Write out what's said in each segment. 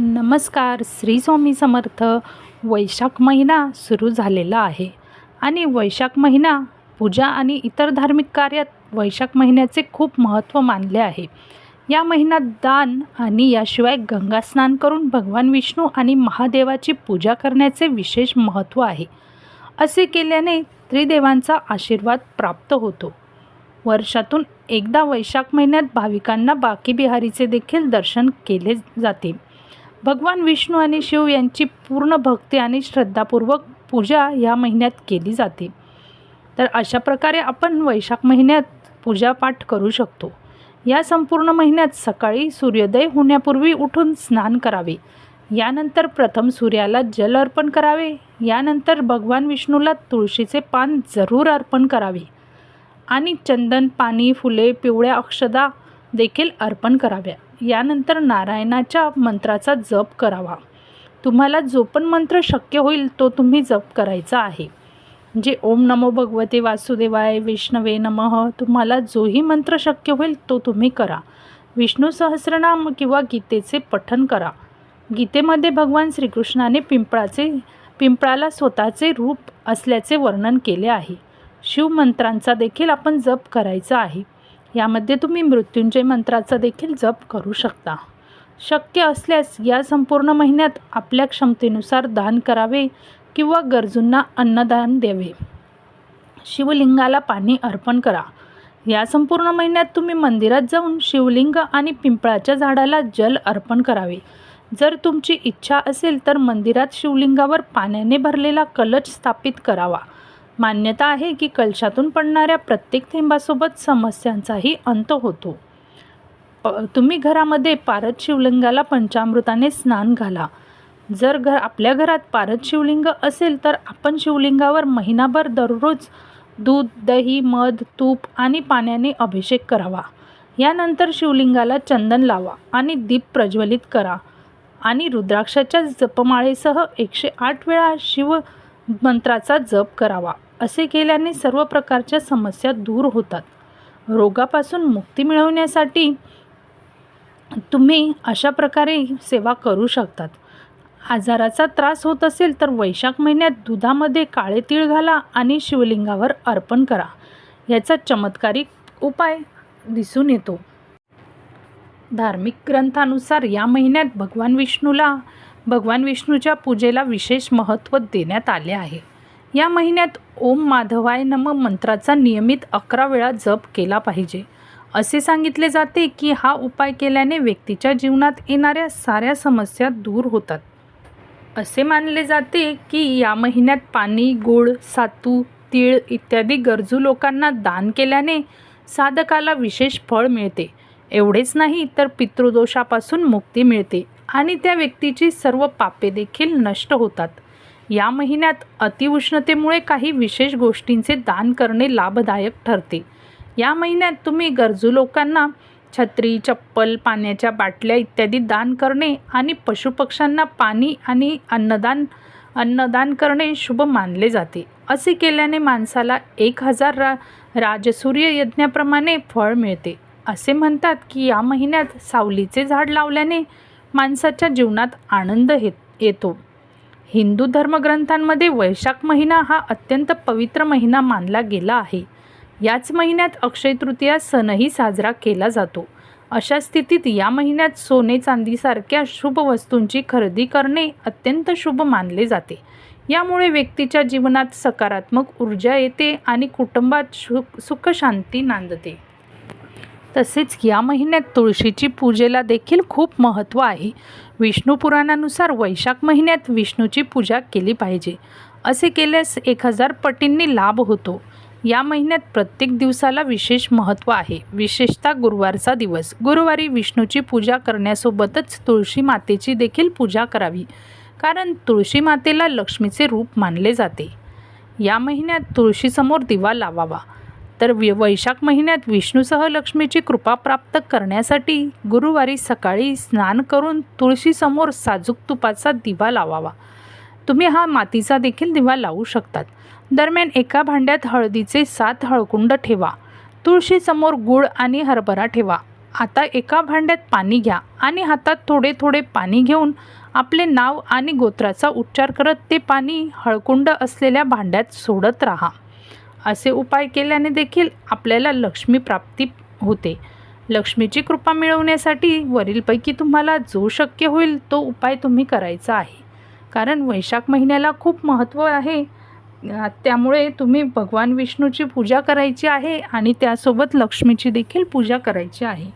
नमस्कार श्री स्वामी समर्थ. वैशाख महिना सुरू झालेला आहे. आणि वैशाख महिना पूजा आणि इतर धार्मिक कार्यात वैशाख महिन्याचे खूप महत्त्व मानले आहे. या महिन्यात दान आणि याशिवाय गंगा स्नान करून भगवान विष्णू आणि महादेवाची पूजा करण्याचे विशेष महत्त्व आहे. असे केल्याने त्रिदेवांचा आशीर्वाद प्राप्त होतो. वर्षातून एकदा वैशाख महिन्यात भाविकांना बाकी बिहारीचे देखील दर्शन केले जाते. भगवान विष्णू आणि शिव यांची पूर्ण भक्ती आणि श्रद्धापूर्वक पूजा ह्या महिन्यात केली जाते. तर अशा प्रकारे आपण वैशाख महिन्यात पूजापाठ करू शकतो. या संपूर्ण महिन्यात सकाळी सूर्योदय होण्यापूर्वी उठून स्नान करावे. यानंतर प्रथम सूर्याला जल अर्पण करावे. यानंतर भगवान विष्णूला तुळशीचे पान जरूर अर्पण करावे. आणि चंदन पाणी फुले पिवळ्या अक्षदा देखील अर्पण कराव्या. यानंतर नारायणाच्या मंत्राचा जप करावा. तुम्हाला जो पण मंत्र शक्य होईल तो तुम्ही जप करायचा आहे. जे ओम नमो भगवते वासुदेवाय विष्णवे नमः तुम्हाला जोही मंत्र शक्य होईल तो तुम्ही करा. विष्णू सहस्रनाम किंवा गीतेचे पठन करा. गीतेमध्ये भगवान श्रीकृष्णाने पिंपळाचे पिंपळाला स्वतःचे रूप असल्याचे वर्णन केले आहे. शिवमंत्रांचा देखील आपण जप करायचा आहे. यामध्ये तुम्ही मृत्युंजय मंत्राचा देखील जप करू शकता. शक्य असल्यास या संपूर्ण महिन्यात आपल्या क्षमतेनुसार दान करावे किंवा गरजूंना अन्नदान द्यावे. शिवलिंगाला पाणी अर्पण करा. या संपूर्ण महिन्यात तुम्ही मंदिरात जाऊन शिवलिंग आणि पिंपळाच्या झाडाला जल अर्पण करावे. जर तुमची इच्छा असेल तर मंदिरात शिवलिंगावर पाण्याने भरलेला कलश स्थापित करावा. मान्यता आहे की कलशातून पडणाऱ्या प्रत्येक थेंबासोबत समस्यांचाही अंत होतो. प तुम्ही घरामध्ये पारद शिवलिंगाला पंचामृताने स्नान घाला. जर घर आपल्या घरात पारद शिवलिंग असेल तर आपण शिवलिंगावर महिनाभर दररोज दूध दही मध तूप आणि पाण्याने अभिषेक करावा. यानंतर शिवलिंगाला चंदन लावा आणि दीप प्रज्वलित करा. आणि रुद्राक्षाच्या जपमाळेसह एकशे आठ वेळा शिव मंत्राचा जप करावा. असे केल्याने सर्व प्रकारच्या समस्या दूर होतात. रोगापासून मुक्ती मिळवण्यासाठी तुम्ही अशा प्रकारे सेवा करू शकतात. आजाराचा त्रास होत असेल तर वैशाख महिन्यात दुधामध्ये काळे तीळ घाला आणि शिवलिंगावर अर्पण करा. याचा चमत्कारिक उपाय दिसून येतो. धार्मिक ग्रंथानुसार या महिन्यात भगवान विष्णूला भगवान विष्णूच्या पूजेला विशेष महत्त्व देण्यात आले आहे. या महिन्यात ओम माधवाय नम मंत्राचा नियमित अकरा वेळा जप केला पाहिजे. असे सांगितले जाते की हा उपाय केल्याने व्यक्तीच्या जीवनात येणाऱ्या साऱ्या समस्या दूर होतात. असे मानले जाते की या महिन्यात पाणी गोड सातू तीळ इत्यादी गरजू लोकांना दान केल्याने साधकाला विशेष फळ मिळते. एवढेच नाही तर पितृदोषापासून मुक्ती मिळते. आणि त्या व्यक्तीची सर्व पापे देखील नष्ट होतात. या महिन्यात अतिउष्णतेमुळे काही विशेष गोष्टींचे दान करणे लाभदायक ठरते. या महिन्यात तुम्ही गरजू लोकांना छत्री चप्पल पाण्याच्या बाटल्या इत्यादी दान करणे आणि पशुपक्ष्यांना पाणी आणि अन्नदान अन्नदान करणे शुभ मानले जाते. असे केल्याने माणसाला एक हजार रा राजसूर्य यज्ञाप्रमाणे फळ मिळते. असे म्हणतात की या महिन्यात सावलीचे झाड लावल्याने माणसाच्या जीवनात आनंद हे येतो. हिंदू धर्मग्रंथांमध्ये वैशाख महिना हा अत्यंत पवित्र महिना मानला गेला आहे. याच महिन्यात अक्षय तृतीया सणही साजरा केला जातो. अशा स्थितीत या महिन्यात सोने चांदीसारख्या शुभ वस्तूंची खरेदी करणे अत्यंत शुभ मानले जाते. यामुळे व्यक्तीच्या जीवनात सकारात्मक ऊर्जा येते आणि कुटुंबात सुख सुखशांती नांदते. तसेच या महिन्यात तुळशीची पूजेला देखील खूप महत्त्व आहे. विष्णू पुराणानुसार वैशाख महिन्यात विष्णूची पूजा केली पाहिजे. असे केल्यास एक हजार पटींनी लाभ होतो. या महिन्यात प्रत्येक दिवसाला विशेष महत्त्व आहे. विशेषतः गुरुवारचा दिवस. गुरुवारी विष्णूची पूजा करण्यासोबतच तुळशी मातेची देखील पूजा करावी. कारण तुळशी मातेला लक्ष्मीचे रूप मानले जाते. या महिन्यात तुळशीसमोर दिवा लावावा. तर वि वैशाख महिन्यात विष्णूसह लक्ष्मीची कृपा प्राप्त करण्यासाठी गुरुवारी सकाळी स्नान करून तुळशीसमोर साजूक तुपाचा दिवा लावावा. तुम्ही हा मातीचा देखील दिवा लावू शकतात. दरम्यान एका भांड्यात हळदीचे सात हळकुंड ठेवा. तुळशीसमोर गूळ आणि हरभरा ठेवा. आता एका भांड्यात पाणी घ्या आणि हातात थोडे थोडे पाणी घेऊन आपले नाव आणि गोत्राचा उच्चार करत ते पाणी हळकुंड असलेल्या भांड्यात सोडत राहा. असे उपाय केल्याने देखील आपल्याला लक्ष्मी प्राप्ती होते. लक्ष्मीची कृपा मिळवण्यासाठी वरीलपैकी तुम्हाला जो शक्य होईल तो उपाय तुम्ही करायचा आहे. कारण वैशाख महिन्याला खूप महत्त्व आहे. त्यामुळे तुम्ही भगवान विष्णूची पूजा करायची आहे आणि त्यासोबत लक्ष्मीची देखील पूजा करायची आहे.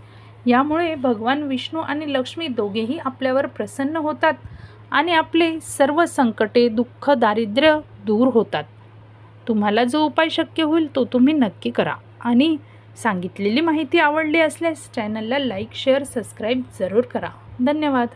यामुळे भगवान विष्णू आणि लक्ष्मी दोघेही आपल्यावर प्रसन्न होतात आणि आपले सर्व संकटे दुःख दारिद्र्य दूर होतात. तुम्हाला जो उपाय शक्य होईल तो तुम्ही नक्की करा. आणि सांगितलेली माहिती आवडली असल्यास चॅनलला लाईक शेअर सबस्क्राईब जरूर करा. धन्यवाद.